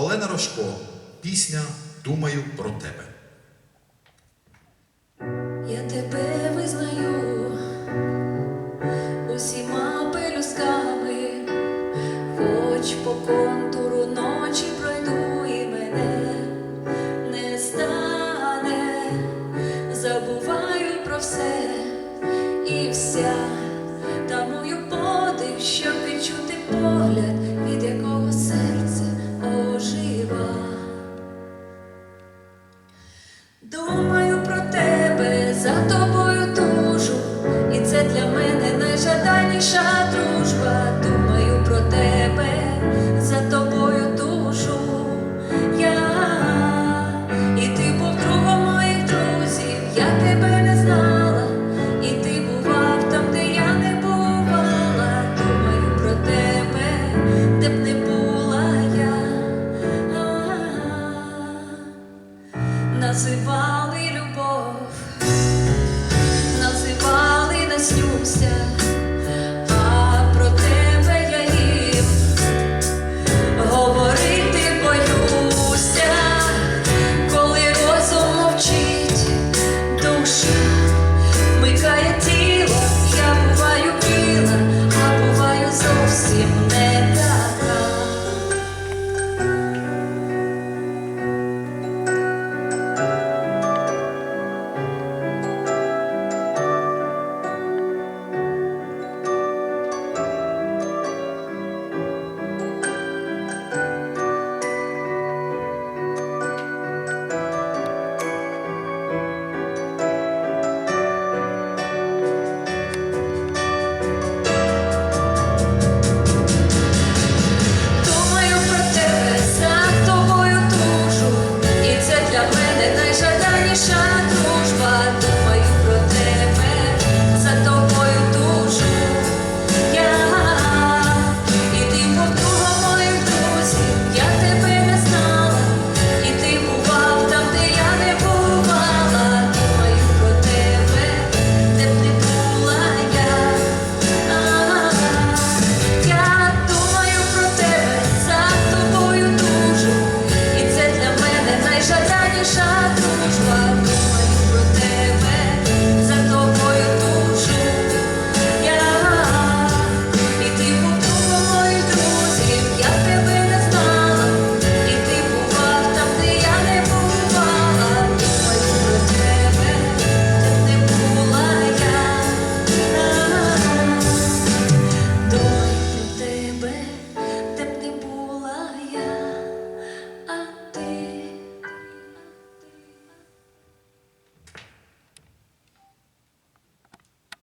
Олена Рожко, пісня Думаю про тебе. Я тебе визнаю усіма пелюсками, хоч по контуру ночі пройду і мене не стане, забуваю про все і вся інша дружба, думаю про тебе, за тобою душу я, і ти був другом моїх друзів, я тебе не знала, і ти бував там, де я не бувала, думаю про тебе, де б не була я, називали любов, називали наснюся.